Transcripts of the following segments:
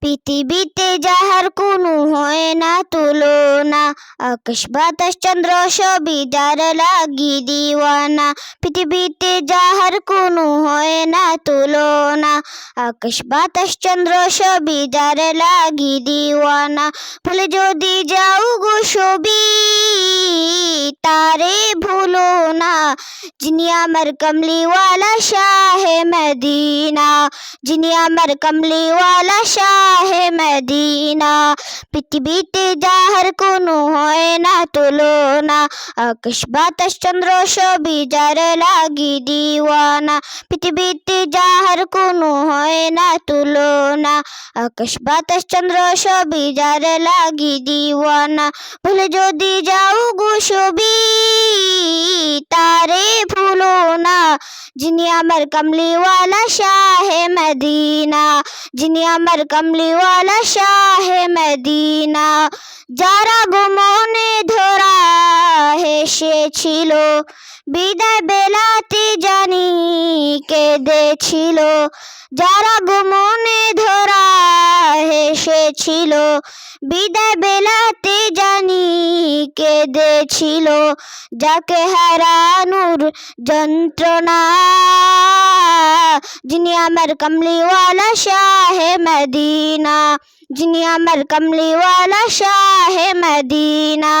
পৃথিবীতে যাহার কোনো হয় না, তুলনা। আকাশ, বাতাস, চন্দ্র সবই যার লাগি দিওয়ানা। পৃথিবীতে যাহার কোনো হয় না, তুলনা। আকাশ, বাতাস, চন্দ্র সবই যার লাগি দিওয়ানা। ভুলে যদি যাও গো সবই তারে ভুলো না। যিনি আমার কমলিওয়ালা, শাহে মদিনা। যিনি আমার কমলিওয়ালা শাহে মদিনা পৃথিবীতে যাহার কোনো হয় না তুলনা আকাশ বাতাস চন্দ্র সবই যার লাগি দিওয়ানা পৃথিবীতে যাহার কোনো হয় না তুলনা আকাশ বাতাস চন্দ্র সবই যার লাগি দিওয়ানা ভুলে যদি যাও গো সবই যিনি আমার কমলিওয়ালা শাহে মদিনা যিনি আমার কমলিওয়ালা শাহে মদিনা যারা গো মনে ধরা হেসেছিল বিদায় বেলাতে জানি কেঁদেছিল যারা গো মনে ধরা হেসেছিল বিদায় বেলাতে জানি কেঁদেছিল যাকে হারানোর যন্ত্রণা যিনি আমার কমলিওয়ালা শাহে মদিনা যিনি আমার কমলিওয়ালা শাহে মদিনা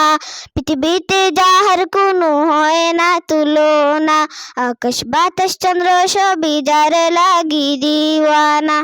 পৃথিবীতে যাহার কোনো হয় না তুলনা আকাশ বাতাস চন্দ্র সবই যার লাগি দিওয়ানা